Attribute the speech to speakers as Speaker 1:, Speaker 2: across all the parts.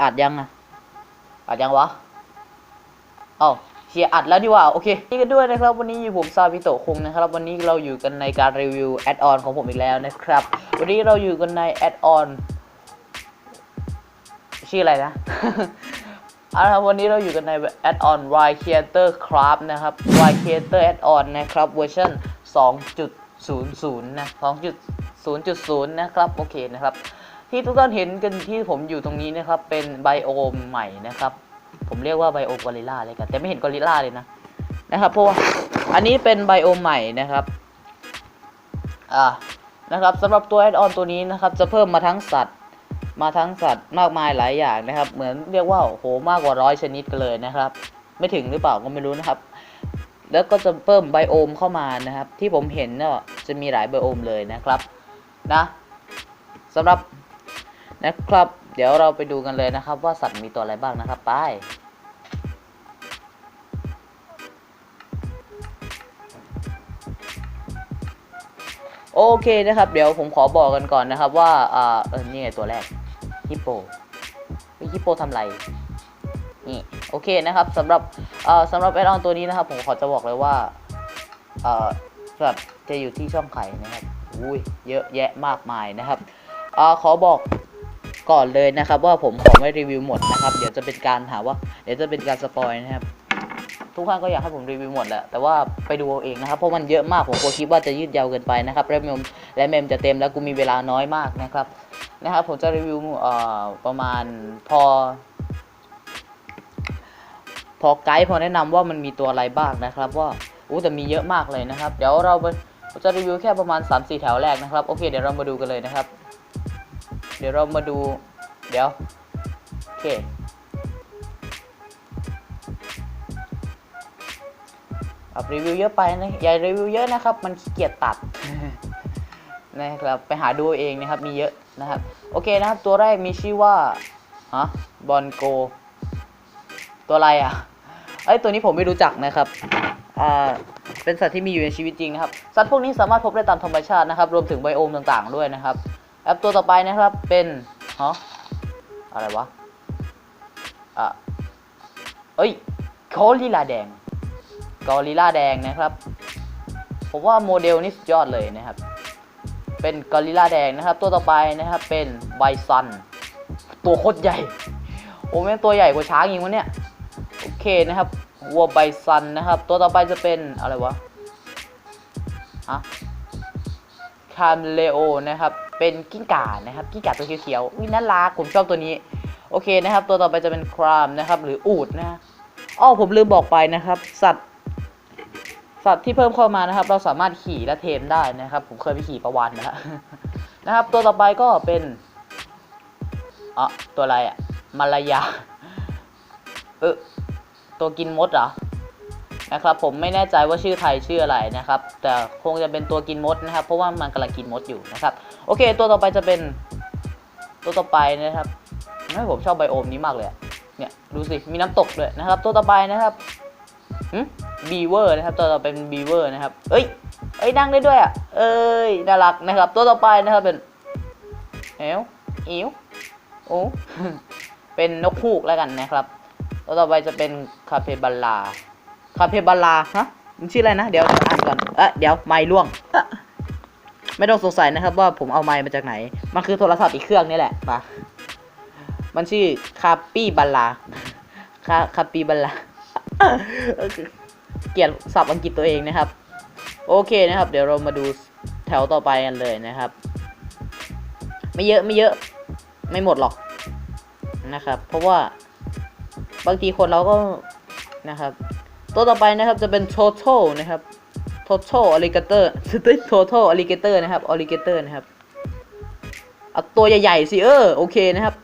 Speaker 1: อัดยังอะอัดยังวะ เอ้าเชียอัดแล้วดีกว่าโอเคนี่กันด้วยนะครับ วันนี้อยู่ผมซาบิโตะคุงนะครับ วันนี้เราอยู่กันในการรีวิวแอดออนของผมอีกแล้วนะครับ วันนี้เราอยู่กันในแอดออนชื่ออะไรนะเอาละครับวันนี้เราอยู่กันในแอดออน Y Creator Craft นะครับ Y Creator Add-on นะครับเวอร์ชัน2.00 นะ 2.0.0 นะครับ โอเคนะครับ ที่ทุกท่านเห็นกันที่ผมอยู่ตรงนี้นะครับ เป็นไบโอมใหม่นะครับ ผมเรียกว่าไบโอมกอริลลาเลยกันแต่ไม่เห็นกอริลลาเลยนะนะครับเพราะว่าอันนี้เป็นไบโอมใหม่นะครับอ่านะครับสำหรับตัวแอดออนตัวนี้นะครับ จะเพิ่มมาทั้งสัตว์มาทั้งสัตว์มากมายหลายอย่างนะครับ เหมือนเรียกว่าโหมากกว่าร้อยชนิดกันเลยนะครับ ไม่ถึงหรือเปล่าก็ไม่รู้นะครับ แล้วก็จะเพิ่มไบโอมเข้ามานะครับ ที่ผมเห็นเนาะจะมีหลายไบโอมเลยนะครับนะสำหรับ นะครับ เดี๋ยวเราไปดูกันเลยนะครับ ว่าสัตว์มีตัวอะไรบ้างนะครับไปโอเคนะครับ เดี๋ยวผมขอบอกกันก่อนนะครับ ว่าอ่าเออนี่ไงตัวแรกฮิปโปฮิปโปทำไรนี่โอเคนะครับสำหรับเอ่อสำหรับแอดออนตัวนี้นะครับ ผมขอจะบอกเลยว่าเอ่อสัตว์จะอยู่ที่ช่องไข่นะครับอุ้ยเยอะแยะมากมายนะครับเอ่อขอบอก ก่อนเลยนะครับ ว่าผมขอไม่รีวิวหมดนะครับ เดี๋ยวจะเป็นการหาว่า เดี๋ยวจะเป็นการสปอยนะครับ ทุกท่านก็อยากให้ผมรีวิวหมดแหละแต่ว่าไปดูเอาเองนะครับ เพราะมันเยอะมากผมกลัวคลิปว่าจะยืดยาวเกินไปนะครับและเมมและเมมจะเต็มแล้วกูมีเวลาน้อยมากนะครับนะครับ ผมจะรีวิวเอ่อประมาณพอพอไกด์พอแนะนำว่ามันมีตัวอะไรบ้างนะครับ ว่าอู้แต่มีเยอะมากเลยนะครับ เดี๋ยวเราจะรีวิวแค่ประมาณ 3-4 แถวแรกนะครับ โอเค เดี๋ยวเรามาดูกันเลยนะครับ ดี๋ยวเรามาดู เดี๋ยว โอเค อัพรีวิวเยอะไปนะอย่ารีวิวเยอะนะครับ มันขี้เกียจตัดนะครับ ไปหาดูเองนะครับ มีเยอะนะครับ โอเคนะครับ ตัวแรกมีชื่อว่า ฮะ บอลโก ตัวอะไรอะ ไอตัวนี้ผมไม่รู้จักนะครับ อ่าเป็นสัตว์ที่มีอยู่ในชีวิตจริงนะครับ สัตว์พวกนี้สามารถพบได้ตามธรรมชาตินะครับ รวมถึงไบโอมต่างๆด้วยนะครับ แอปตัวต่อไปนะครับเป็นฮะอะไรวะอะเอ้ยโคลิลาแดงกอริลลาแดงนะครับ ผมว่าโมเดลนี้สุดยอดเลยนะครับ เป็นกอริลลาแดงนะครับ ตัวต่อไปนะครับเป็นไบซัน ตัวโคตรใหญ่ โอ้แม่งตัวใหญ่กว่าช้างอีกวะเนี่ย โอเคนะครับวัวไบซันนะครับ ตัวต่อไปจะเป็นอะไรวะฮะคามเลโอนะครับ เป็นกิ้งก่านะครับกิ้งก่าตัวเขียวๆอุ้ยน่ารักผมชอบตัวนี้ โอเคนะครับ ตัวต่อไปจะเป็นครามนะครับ หรืออูดนะอ้อผมลืมบอกไปนะครับ สัตว์ สัตว์ที่เพิ่มเข้ามานะครับ เราสามารถขี่และเทมได้นะครับ ผมเคยไปขี่ประวันนะนะครับ ตัวต่อไปก็เป็นอะตัวอะไรอะมาลายาเออตัวกินมดเหรอ นะครับผมไม่แน่ใจว่าชื่อไทยชื่ออะไรนะครับ แต่คงจะเป็นตัวกินมดนะครับ เพราะว่ามันกำลังกินมดอยู่นะครับ โอเค ตัวต่อไปจะเป็น ตัวต่อไปนะครับไม่ผมชอบไบโอมนี้มากเลยเนี่ยดูสิมีน้ำตกด้วยนะครับ ตัวต่อไปนะครับบีเวอร์นะครับ ตัวต่อเป็นบีเวอร์นะครับ เอ้ยเอ้ยนั่งได้ด้วยอะเอ้ยน่ารักนะครับ ตัวต่อไปนะครับเป็นเอวอิวโอ้เป็นนกฮูกแล้วกันนะครับ ตัวต่อไปจะเป็นคาเฟบัลลา คาเฟบัลาฮะมันชื่ออะไรนะ เดี๋ยวอ่านก่อนเอ๊ะเดี๋ยวไม้ล่วง ไม่ต้องสงสัยนะครับว่าผมเอาไม้มาจากไหน มันคือโทรศัพท์อีกเครื่องนี่แหละปะมันชื่อคาปี้บัลาคาคาปีบัลลาเกลียดศัพท์อังกฤษตัวเองนะครับ โอเคนะครับ เดี๋ยวเรามาดูแถวต่อไปกันเลยนะครับ ไม่เยอะไม่เยอะ ไม่หมดหรอกนะครับ เพราะว่าบางทีคนเราก็นะครับ ตัวต่อไปนะครับจะเป็น total นะครับ total alligator ตึ๊ด total alligator นะครับ alligator นะครับเอาตัวใหญ่ๆสิเออโอเคนะครับ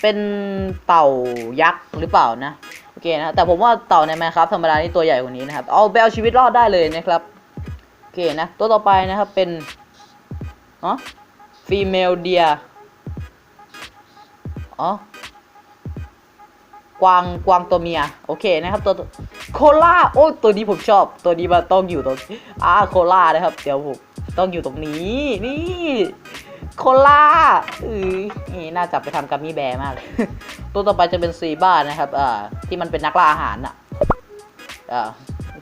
Speaker 1: เป็นเต่ายักษ์หรือเปล่านะโอเคนะแต่ผมว่าเต่าในแมครับธรรมดานี่ตัวใหญ่กว่านี้นะครับ เอาไปเอาชีวิตรอดได้เลยนะครับโอเคนะตัวต่อไปนะครับเป็นอ๋อ female deer อ๋อ กวางกวางตัวเมียโอเคนะครับตัวโคล่าโอ้ตัวนี้ผมชอบ ตัวนี้มาต้องอยู่ตรงอ่าโคล่านะครับ เดี๋ยวผมต้องอยู่ตรงนี้ นี่โคล่าเอ้ยนี่น่าจับไปทำกัมมี่แบร์มากเลยตัวต่อไปจะเป็นซีบ้านะครับอ่าที่มันเป็นนักล่าอาหารอะอ่า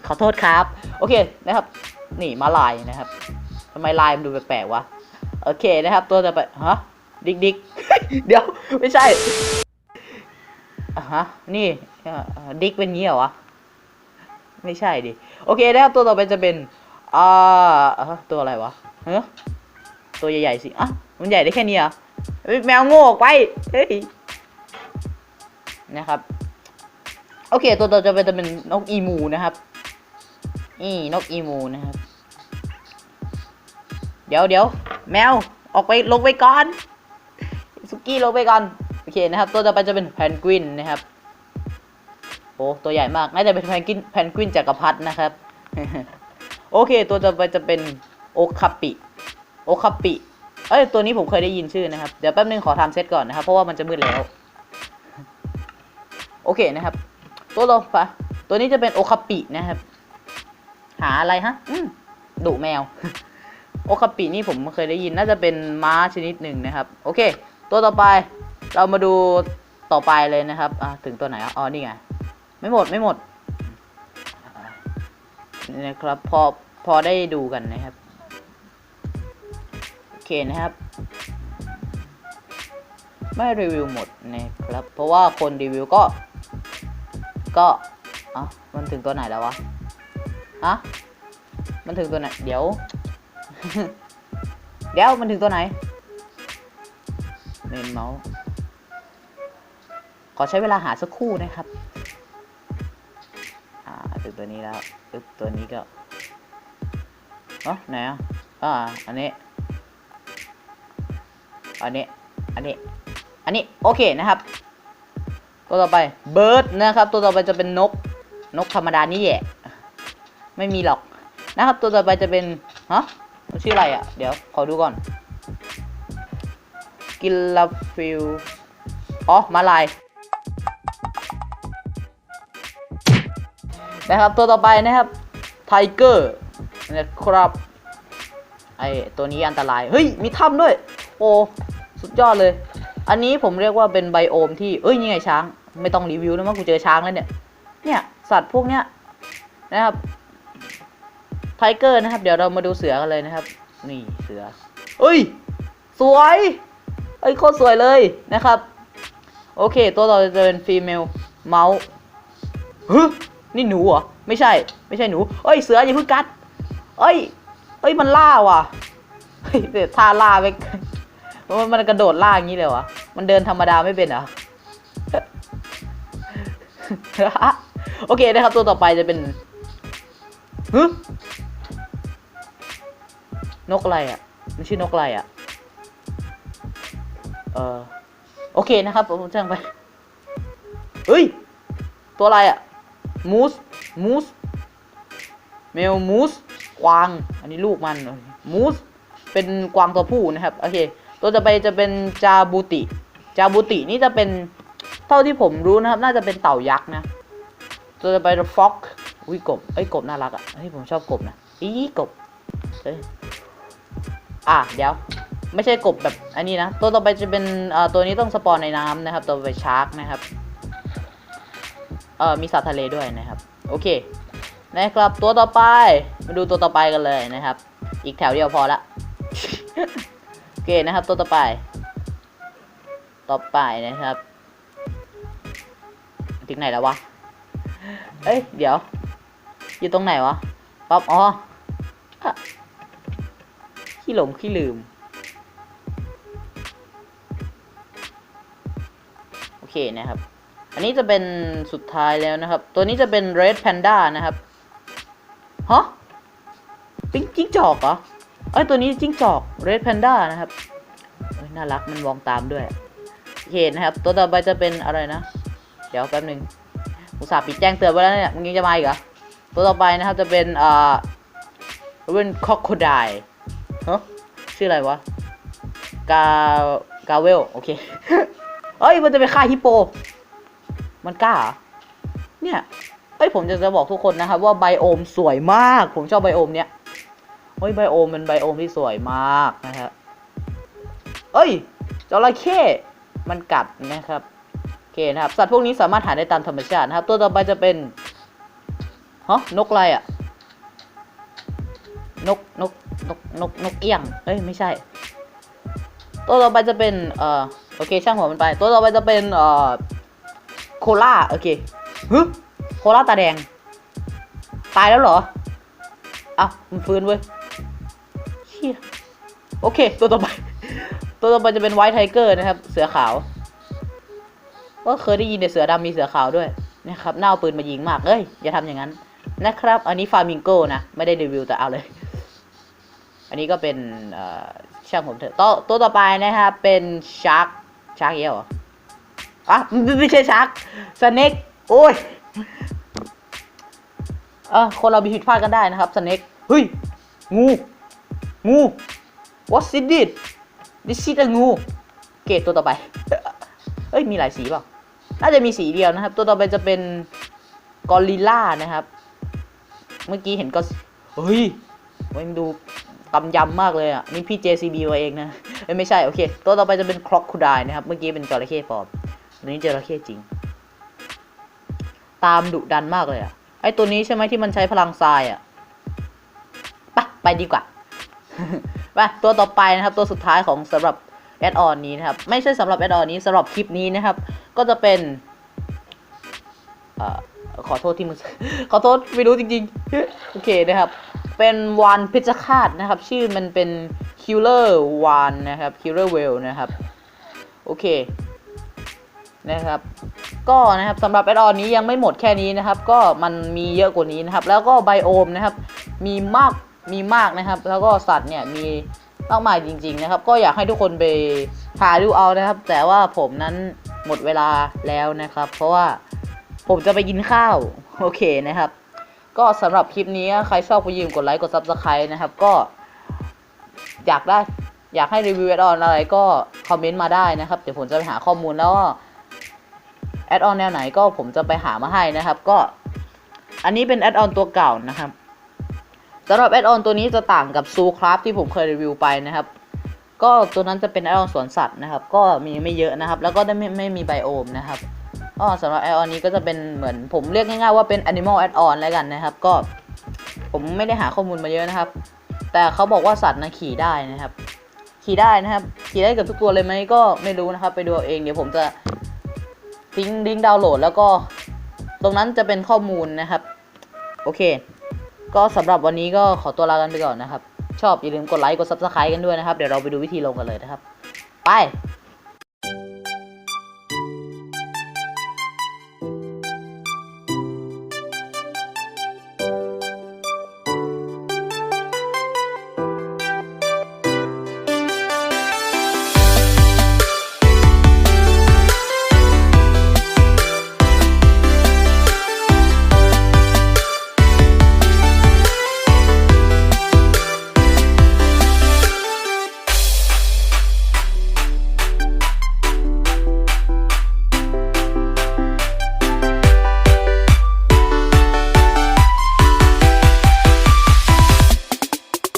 Speaker 1: ขอโทษครับ โอเคนะครับ นี่มาลายนะครับทำไมลายมันดูแปลกๆวะโอเคนะครับ ตัวต่อไปฮะดิกดิกเดี๋ยวไม่ใช่ อะฮะ นี่ดิกเป็นงี้เหรอวะ ไม่ใช่ดิ โอเคนะครับตัวต่อไปจะเป็น อ่าตัวอะไรวะเฮ้ตัวใหญ่ๆสิอะมันใหญ่ได้แค่นี้เหรอแมวโง่ออกไป เฮ้ย นะครับ โอเค ตัวต่อไปจะเป็นนกอีมูนะครับ นี่นกอีมูนะครับ เดี๋ยวเดี๋ยวแมวออกไปลงไปก่อน สุกี้ลงไปก่อน โอเคนะครับ ตัวต่อไปจะเป็นแพนกวินนะครับโอ้ตัวใหญ่มากน่าจะเป็นแพนกวินแพนกวินจักรพรรดินะครับโอเค ตัวต่อไปจะเป็นโอคาปิโอคาปิเอ้ยตัวนี้ผมเคยได้ยินชื่อนะครับ เดี๋ยวแป๊บนึงขอทำเซตก่อนนะครับ เพราะว่ามันจะมืดแล้ว โอเคนะครับ ตัวต่อไปตัวนี้จะเป็นโอคาปินะครับ หาอะไรฮะอืมดุแมว โอคาปินี่ผมเคยได้ยินน่าจะเป็นม้าชนิดหนึ่งนะครับ โอเค ตัวต่อไป เรามาดูต่อไปเลยนะครับอะถึงตัวไหนอ๋อนี่ไง ไม่หมดไม่หมดนี่นะครับพอพอได้ดูกันนะครับ โอเคนะครับ ไม่รีวิวหมดนะครับ เพราะว่าคนรีวิวก็ ก็อะมันถึงตัวไหนแล้ววะฮะมันถึงตัวไหน เดี๋ยว เดี๋ยวมันถึงตัวไหนเมนเมาส์ อใช้เวลาหาสักครู่นะครับ อ่าถึงตัวนี้แล้วปึ๊บตัวนี้ก็เอ๋อไหนอะอ่าอันนี้ อันนี้ อันนี้ อันนี้ โอเคนะครับ ตัวต่อไปเบิร์ดนะครับ ตัวต่อไปจะเป็นนก นกธรรมดานี่แหละ ไม่มีหรอกนะครับ ตัวต่อไปจะเป็น ฮะมันชื่ออะไรอะ เดี๋ยว ขอดูก่อน กิลลาฟิล อ๋อ มาลาย นะครับตัวต่อไปนะครับไทเกอร์นะครับไอตัวนี้อันตราย เฮ้ย มีถ้ำด้วย โอ้สุดยอดเลย อันนี้ผมเรียกว่าเป็นไบโอมที่ เอ้ยนี่ไงช้าง ไม่ต้องรีวิวนะมั้งกูเจอช้างแล้วเนี่ย เนี่ยสัตว์พวกเนี้ยนะครับไทเกอร์นะครับ เดี๋ยวเรามาดูเสือกันเลยนะครับ นี่เสือ เอ้ย สวยเอ้ยโคตรสวยเลยนะครับ โอเค ตัวต่อจะเป็นฟีเมลเมาส์ฮึ นี่หนูเหรอ ไม่ใช่ ไม่ใช่หนู เอ้ย เสืออย่าเพิ่งกัด เอ้ย เอ้ย มันล่าว่ะเฮ้ยแต่ท่าล่าไปมันมันกระโดดล่าอย่างนี้เลยวะมันเดินธรรมดาไม่เป็นเหรอโอเคนะครับ ตัวต่อไปจะเป็นฮึนกอะไรอะ มันชื่อนกอะไรอะ เออโอเคนะครับผมจ้างไป เฮ้ย ตัวอะไรอะ มูสมูสเมลมูสกวาง อันนี้ลูกมันมูสเป็นกวางตัวผู้นะครับ โอเค ตัวจะไปจะเป็นจาบูติ จาบูตินี่จะเป็นเท่าที่ผมรู้นะครับ น่าจะเป็นเต่ายักษ์นะ ตัวจะไปฟ็อกอุ้ยกบ เอ้ยกบน่ารักอะเฮ้ยผมชอบกบนะ อีกบเอ้ยอะเดี๋ยว ไม่ใช่กบแบบอันนี้นะ ตัวต่อไปจะเป็นตัวนี้ต้องสปอนในน้ำนะครับ ตัวไปชาร์กนะครับ เอ่อมีสัตว์ทะเลด้วยนะครับ โอเคนะครับตัวต่อไปมาดูตัวต่อไปกันเลยนะครับ อีกแถวเดียวพอละโอเคนะครับ ตัวต่อไป ต่อไปนะครับถึงไหนแล้ววะเอ้ยเดี๋ยว อยู่ตรงไหนวะป๊อปอ๋อขี้หลงขี้ลืมโอเคนะครับ อันนี้จะเป็นสุดท้ายแล้วนะครับ ตัวนี้จะเป็น Red Panda นะครับฮะปิ้งจิ้งจอกเหรอเอ้ยตัวนี้จิ้งจอก Red Panda นะครับน่ารักมันมองตามด้วยโอเคนะครับ ตัวต่อไปจะเป็นอะไรนะ เดี๋ยวแป๊บหนึ่งอุตส่าห์ปิดแจ้งเตือนไว้แล้วเนี่ยมึงยังจะมาอีกเหรอตัวต่อไปนะครับจะเป็นอ่าเป็นคอ c โคไดฮะชื่ออะไรวะกากาเวลโอเคเอ้ยมันจะไปฆ่าฮิปโป มันกล้า เนี่ยเอ้ยผมจะจะบอกทุกคนนะครับว่าไบโอมสวยมาก ผมชอบไบโอมเนี้ยเฮ้ยไบโอมเป็นไบโอมที่สวยมากนะครับเอ้ยจระเข้มันกัดนะครับโอเคนะครับสัตว์พวกนี้สามารถหาได้ตามธรรมชาตินะครับ ตัวต่อไปจะเป็นฮะนกอะไรอะนกนกนกนกนกเอี้ยงเอ้ยไม่ใช่ ตัวต่อไปจะเป็นเอ่อโอเคช่างหัวมันไป ตัวต่อไปจะเป็นเอ่อ โคล่าโอเคฮึโคล่าตาแดง ตายแล้วเหรออ้าวมันฟื้นเว้ยเชี่ยโอเค ตัวต่อไป ตัวต่อไปจะเป็นไวท์ไทเกอร์นะครับ เสือขาว ก็เคยได้ยินแต่เสือดำมีเสือขาวด้วยนะครับน่าเอาปืนมายิงมากเอ้ย อย่าทำอย่างนั้นนะครับ อันนี้ฟาร์มิงโกนะ ไม่ได้รีวิวแต่เอาเลย อันนี้ก็เป็นช่างผมเถอะตัวตัวต่อไปนะครับ เป็นชาร์กชาร์กเยอะเหรอ อะไม่ใช่ชาร์กสเน็กโอ้ยเออคนเรามีผิดพลาดกันได้นะครับสเน็กเฮ้ย งู งู what's it this this is a งู เกตตัวต่อไปเอ้ย มีหลายสีเปล่า น่าจะมีสีเดียวนะครับ ตัวต่อไปจะเป็นกอริลล่านะครับ เมื่อกี้เห็นก็เฮ้ยมันดูกำยำมากเลยอะ นี่พี่ JCB มาเองนะเอ้ไม่ใช่ โอเค ตัวต่อไปจะเป็นครอกคูดายนะครับ เมื่อกี้เป็นจระเข้ปอม อันนี้จระเข้จริง ตามดุดันมากเลยอะไอตัวนี้ใช่ไหมที่มันใช้พลังทรายอะไปไปดีกว่าไปตัวต่อไปนะครับ ตัวสุดท้ายของสำหรับแอดออนนี้นะครับ ไม่ใช่สำหรับแอดออนนี้สำหรับคลิปนี้นะครับ ก็จะเป็นอขอโทษที่มึงขอโทษไม่รู้จริงๆ โอเคนะครับ เป็นวานพชฌฆาตนะครับ ชื่อมันเป็น Killer วานนะครับ Killer Whale นะครับ โอเค นะครับ ก็นะครับสำหรับแอดออนนี้ยังไม่หมดแค่นี้นะครับ ก็มันมีเยอะกว่านี้นะครับ แล้วก็ไบโอมนะครับ มีมากมีมากนะครับ แล้วก็สัตว์เนี่ยมีมากมายจริง ๆ นะครับ ก็อยากให้ทุกคนไปหาดูเอานะครับ แต่ว่าผมนั้นหมดเวลาแล้วนะครับ เพราะว่าผมจะไปกินข้าวโอเคนะครับ ก็สำหรับคลิปนี้ใครชอบก็ยืมกดไลค์กด Subscribe นะครับ ก็ อยากได้อยากให้รีวิวแอดออนอะไรก็คอมเมนต์มาได้นะครับ เดี๋ยวผมจะไปหาข้อมูลแล้วก็ แอดออนแนวไหนก็ผมจะไปหามาให้นะครับ ก็อันนี้เป็นแอดออนตัวเก่านะครับสำหรับแอดออนตัวนี้จะต่างกับซูคราฟที่ผมเคยรีวิวไปนะครับ ก็ตัวนั้นจะเป็นแอดออนสวนสัตว์นะครับ ก็มีไม่เยอะนะครับ แล้วก็ไม่ไม่มีไบโอมนะครับก็สำหรับแอดออนนี้ก็จะเป็นเหมือนผมเรียกง่ายๆว่าเป็น Animal Add-on แล้วกันนะครับ ก็ผมไม่ได้หาข้อมูลมาเยอะนะครับ แต่เขาบอกว่าสัตว์นะขี่ได้นะครับ ขี่ได้นะครับ ขี่ได้กับทุกตัวเลยไหมก็ไม่รู้นะครับ ไปดูเอาเองเดี๋ยวผมจะ ทิ้งลิงก์ดาวน์โหลด แล้วก็ตรงนั้นจะเป็นข้อมูลนะครับ โอเค ก็สำหรับวันนี้ก็ขอตัวลากันไปก่อนนะครับ ชอบอย่าลืมกดไลค์กด Subscribe กันด้วยนะครับ เดี๋ยวเราไปดูวิธีลงกันเลยนะครับ ไป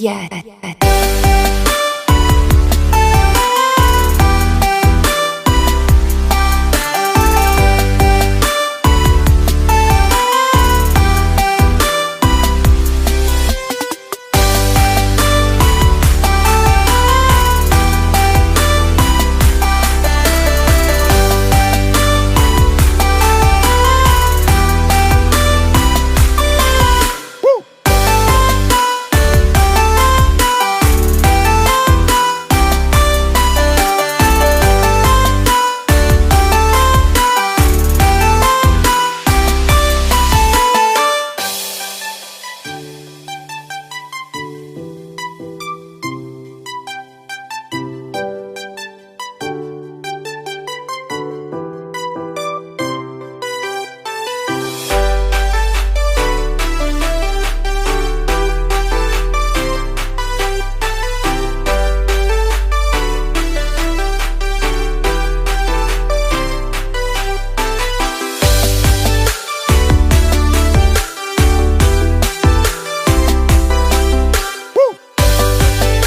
Speaker 2: yet.